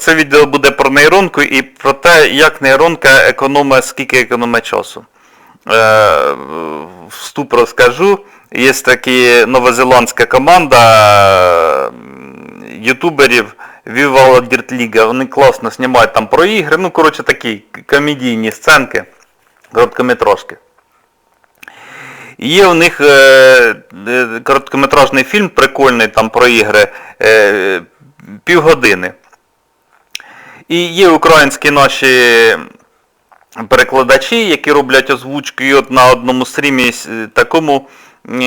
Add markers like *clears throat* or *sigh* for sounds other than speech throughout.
Це відео буде про нейронку і про те, як нейронка економить, скільки економить часу. Е, вступ розкажу. Є така новозеландська команда ютуберів Viva la Dirt League. Вони класно знімають там про ігри. Ну, коротше, такі комедійні сценки, короткометражки. Є у них е, е, короткометражний фільм прикольний там про ігри півгодини. І є українські наші перекладачі, які роблять озвучку, і от на одному стрімі е, такому е,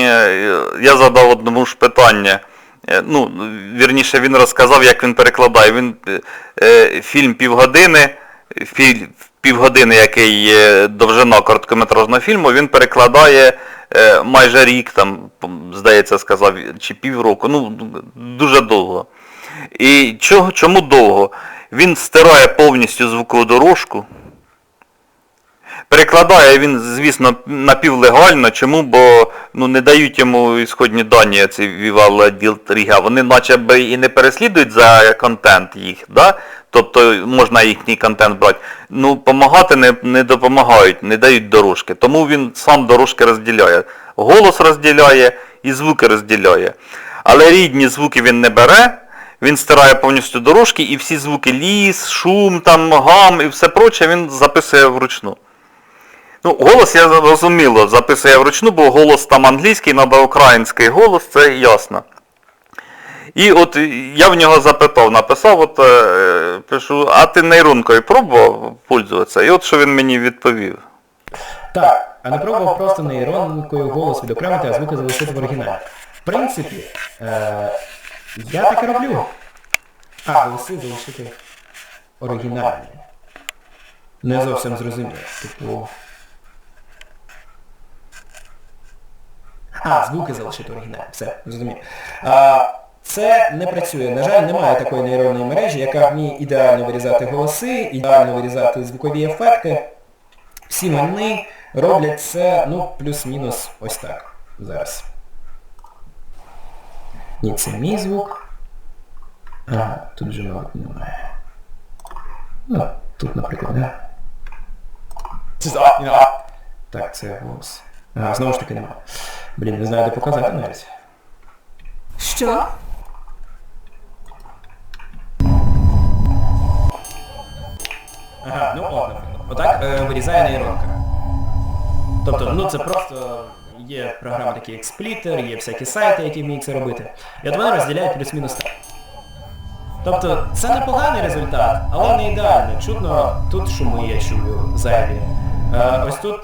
я задав одному ж питання. Е, Ну, вірніше, він розказав, як він перекладає. Він фільм півгодини, філь, півгодини, який довжина короткометражного фільму, він перекладає майже рік, там, здається, сказав, чи півроку. Ну, дуже довго. І чому довго? Він стирає повністю звукову дорожку. Перекладає він, звісно, напівлегально. Чому? Бо ну, не дають йому ісходні дані ці Viva Ріга. Вони наче би і не переслідують за контент їх, да? тобто можна їхній контент брати. Ну, допомагати не, не допомагають, не дають дорожки. Тому він сам дорожки розділяє. Голос розділяє і звуки розділяє. Але рідні звуки він не бере. Він стирає повністю дорожки і всі звуки ліс, шум, там, гам і все проче він записує вручну. Ну, голос я зрозуміло записує вручну, бо голос там англійський, треба український голос, це ясно. І от я в нього запитав, написав, от е, пишу, а ти нейронкою пробував пользуватися? І от що він мені відповів. Так, а не пробував просто нейронкою голос відокремити, а звуки залишити в оригіналі. В принципі, е, я так і роблю. А, голоси залишити оригінальні. Не зовсім зрозуміло. Типу. А, звуки залишити оригінальні. Все, зрозумів. Це не працює. На жаль, немає такої нейронної мережі, яка вміє ідеально вирізати голоси, ідеально вирізати звукові ефекти. Всі вони роблять це, ну, плюс-мінус ось так. Зараз. Ні, це мій звук. Ага, тут же немає. Ну, тут, наприклад, не. Так, це голос. Ага, знову ж таки немає. Блін, не знаю, де показати навіть. Що? Ага, ну от, наприклад. Отак е, вирізає нейронка. Тобто, ну це просто є програми такі як Splitter, є всякі сайти, які вміють це робити. І от вони розділяють плюс-мінус так. Тобто це непоганий результат, але не ідеально. Чутно, тут шуми я чую зайві. Е, ось тут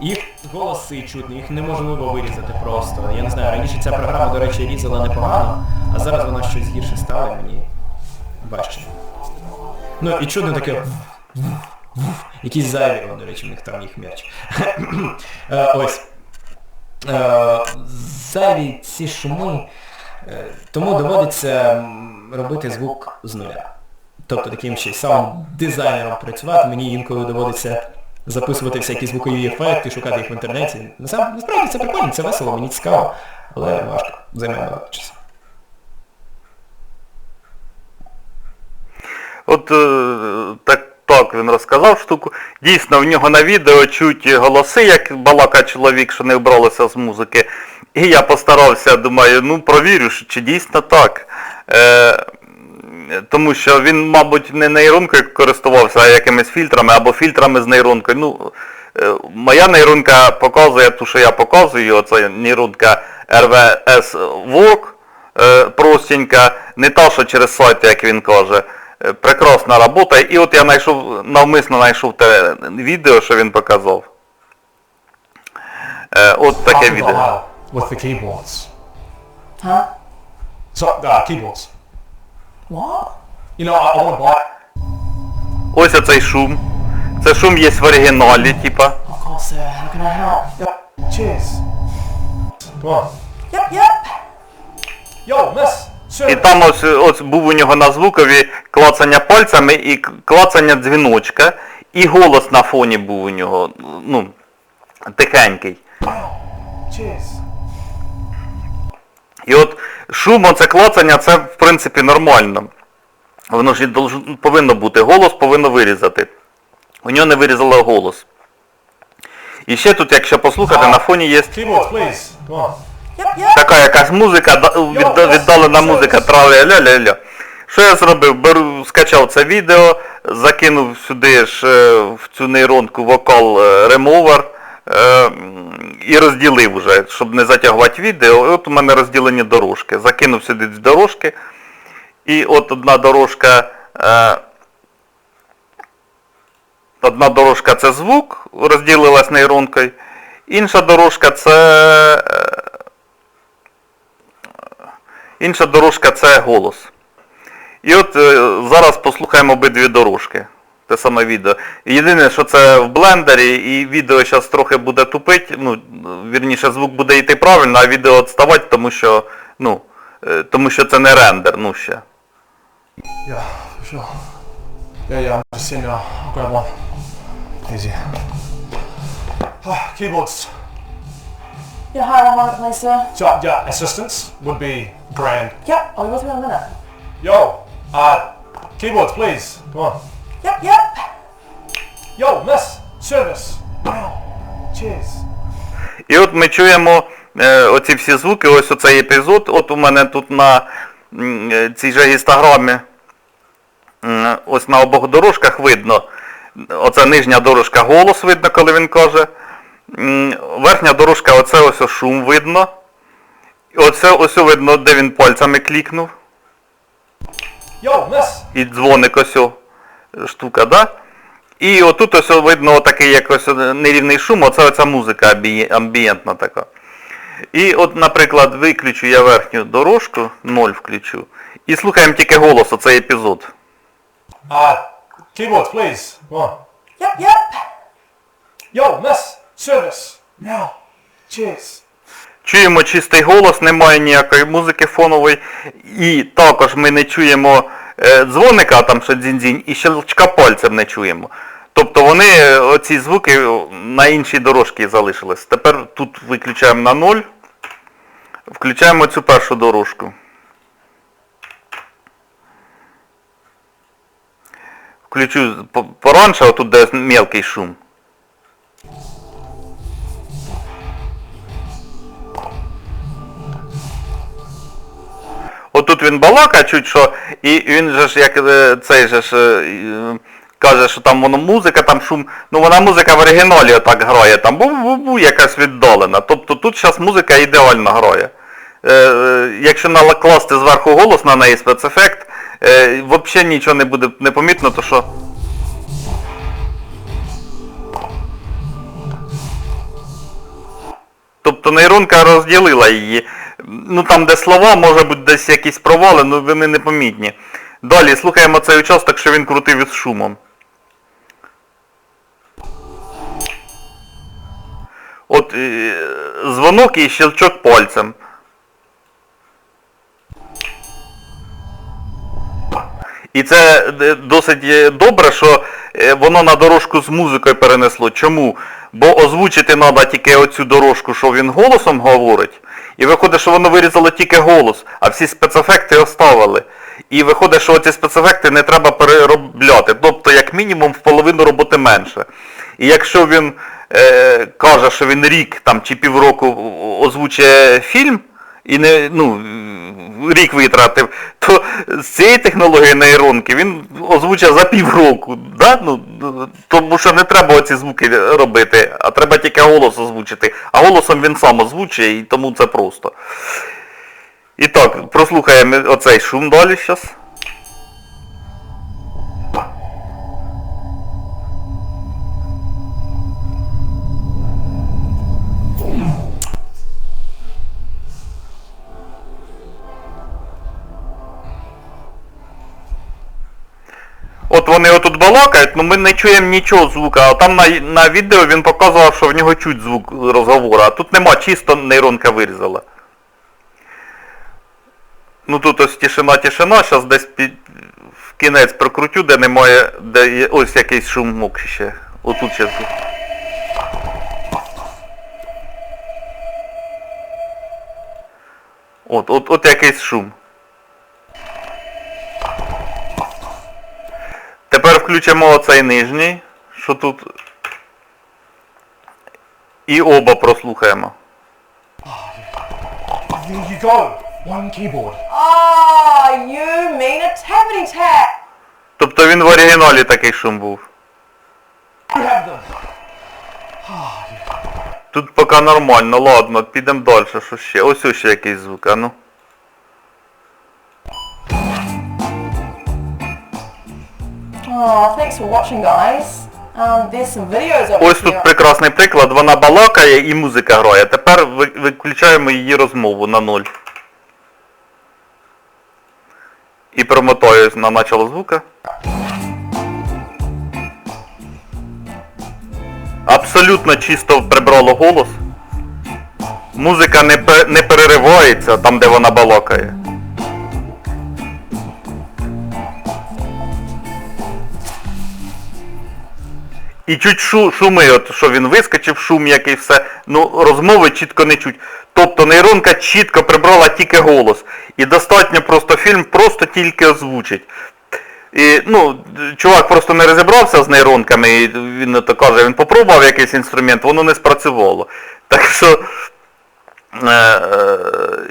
їх голоси чутні, їх неможливо вирізати просто. Я не знаю, раніше ця програма, до речі, різала непогано, а зараз вона щось гірше стала мені важче. Ну і чудно таке. Якісь зайві, до речі, в них там їх мерч. *clears throat* Е, Ось. Е, Зайві ці шуми, е, тому доводиться робити звук з нуля. Тобто таким ще саунд-дизайнером працювати, мені інколи доводиться записувати всякі звукові ефекти, шукати їх в інтернеті. Насправді це прикольно, це весело, мені цікаво, але важко, займає багато часу. От е, так, так він розказав штуку. Дійсно, в нього на відео чуть голоси, як балака чоловік, що не вбралося з музики. І я постарався, думаю, ну провірю, чи дійсно так. Е, тому що він, мабуть, не нейронкою користувався, а якимись фільтрами або фільтрами з нейронкою. Ну, е, моя нейронка показує ту, що я показую, оце нейронка RVS Work, е, простенька, не та, що через сайт, як він каже. Е, Прекрасна робота. І от я знайшов, навмисно знайшов те відео, що він показав. Е, От таке відео. with the keyboards. Huh? So, uh, keyboards. What? You know, I, I want to buy. Ось оцей шум. Це шум є в оригіналі, типа. Of course, sir. How can I help? Yeah, cheers. Come on. Yep, yep. Yo, miss. І там ось, ось був у нього на звукові клацання пальцями і клацання дзвіночка, і голос на фоні був у нього, ну, тихенький. І от шум, оце клацання, це в принципі нормально. Воно ж повинно бути, голос повинно вирізати. У нього не вирізало голос. І ще тут, якщо послухати, на фоні є Така якась музика, да- віддалена музика, траля ля ля ля Що я зробив? Беру, скачав це відео, закинув сюди ж е, в цю нейронку вокал е, ремовер е, і розділив уже, щоб не затягувати відео. І от у мене розділені дорожки. Закинув сюди ці дорожки. І от одна дорожка. Е, Одна дорожка це звук, розділилась нейронкою. Інша дорожка це. е, Інша дорожка це голос. І от е, зараз послухаємо обидві дорожки. Те саме відео. Єдине, що це в блендері, і відео зараз трохи буде тупить, ну, вірніше, звук буде йти правильно, а відео відставати, тому що, ну, е, тому що це не рендер, ну ще. Yeah, sure. Yeah, yeah, I'm just. Easy. Ah, keyboards. Yeah, hi, I'm on it, sir. So, yeah, assistance would be grand. Yep, I'll be with you in a minute. Yo, uh, keyboards, please. Come on. Yep, yep. Yo, miss, service. Wow. Cheers. І от ми чуємо е, оці всі звуки, ось оцей епізод. От у мене тут на м, е, цій же інстаграмі, м, ось на обох дорожках видно. Оця нижня дорожка голос видно, коли він каже. Верхня дорожка, оце ось шум видно. Оце ось видно, де він пальцями клікнув. І дзвоник ось штука, да? І отут ось видно такий якось нерівний шум, оце оця музика амбієнтна така. І от, наприклад, виключу я верхню дорожку, 0 включу, і слухаємо тільки голос, оцей епізод. Uh, keyboards, please. Come on. Yep, yep. Yo, miss, service. Now. Cheers. Чуємо чистий голос, немає ніякої музики фонової. І також ми не чуємо е, дзвоника, там ще дзінь-дзінь, і щелчка пальцем не чуємо. Тобто вони, е, оці звуки на іншій дорожці залишились. Тепер тут виключаємо на 0, включаємо цю першу дорожку. Включу по- поранше, отут де мелкий шум. Отут він балака чуть що, і він же ж як е, цей же ж е, е, каже, що там воно музика, там шум. Ну вона музика в оригіналі отак грає, там бу-бу-бу якась віддалена. Тобто тут зараз музика ідеально грає. Якщо накласти зверху голос на неї спецефект, взагалі нічого не буде непомітно, то що. Тобто нейронка розділила її. Ну там, де слова, може бути десь якісь провали, ну вони непомітні. Далі слухаємо цей участок, що він крутив із шумом. От е, дзвонок і щелчок пальцем. І це е, досить е, добре, що воно на дорожку з музикою перенесло. Чому? Бо озвучити треба тільки оцю дорожку, що він голосом говорить. І виходить, що воно вирізало тільки голос, а всі спецефекти оставили. І виходить, що ці спецефекти не треба переробляти. Тобто, як мінімум, в половину роботи менше. І якщо він е, каже, що він рік там, чи півроку озвучує фільм, і не, ну, рік витратив, то з цієї технології нейронки він озвучив за півроку. Да? Ну, тому що не треба оці звуки робити, а треба тільки голос озвучити. А голосом він сам озвучує, і тому це просто. І так, прослухаємо оцей шум далі зараз. От вони отут балакають, але ми не чуємо нічого звука, а там на, на відео він показував, що в нього чуть звук розговору, а тут нема, чисто нейронка вирізала. Ну тут ось тишина, тишина, зараз десь під, в кінець прокрутю, де немає, де є ось якийсь шумок ще. Отут ще. От, от, от якийсь шум. Включимо оцей нижній, що тут. І оба прослухаємо. There you go. One keyboard. Oh, you mean a tappity tap. Тобто він в оригіналі такий шум був. You have them. Тут поки нормально, ладно, підемо далі, що ще. Ось ще якийсь звук, а ну. Oh, thanks for watching, guys. Um, there's some videos over Ось here. тут прекрасний приклад, вона балакає і музика грає. Тепер ви- виключаємо її розмову на нуль. І промотаю на начало звука. Абсолютно чисто прибрало голос. Музика не, пе- не переривається там, де вона балакає. І чуть шу, шуми, от що він вискочив, шум який все, ну розмови чітко не чуть. Тобто нейронка чітко прибрала тільки голос. І достатньо просто фільм просто тільки озвучить. І, ну, чувак просто не розібрався з нейронками, і він то каже, він попробував якийсь інструмент, воно не спрацювало. Так що, е, е,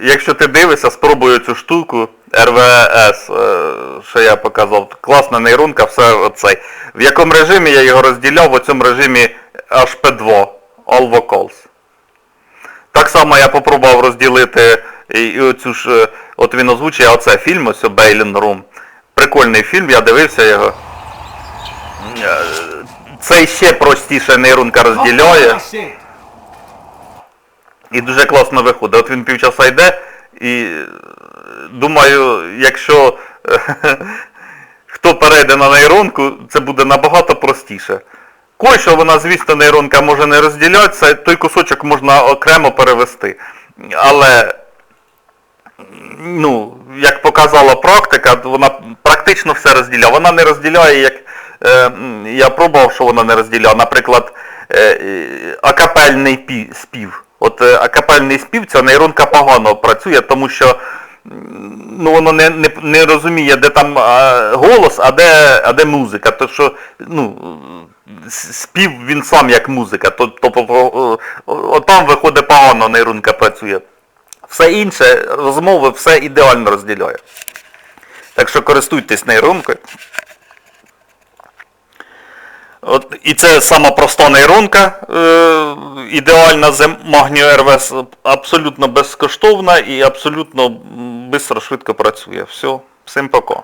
якщо ти дивишся, спробуй цю штуку РВС, е, що я показав. Класна нейронка, все оцей. В якому режимі я його розділяв, в цьому режимі HP2, All Vocals. Так само я попробував розділити і, оцю ж, е, от він озвучує оце фільм, ось Бейлін Рум. Прикольний фільм, я дивився його. Е, Цей ще простіше нейронка розділяє. І дуже класно виходить. От він півчаса йде і думаю, якщо *laughs* хто перейде на нейронку, це буде набагато простіше. Кой, що вона, звісно, нейронка може не розділятися, той кусочок можна окремо перевести. Але, ну, як показала практика, вона практично все розділяє. Вона не розділяє, як е, я пробував, що вона не розділяє. Наприклад, е, е, акапельний пі- спів. От е, акапельний спів, ця нейронка погано працює, тому що ну, воно не, не, не розуміє, де там голос, а де, а де музика. То що, ну, спів він сам як музика. То, то, там виходить погано нейронка працює. Все інше, розмови, все ідеально розділяє. Так що користуйтесь нейронкою. От, і це сама проста нейронка, е, ідеальна з Magno РВС, абсолютно безкоштовна і абсолютно швидко працює. Все, всім пока.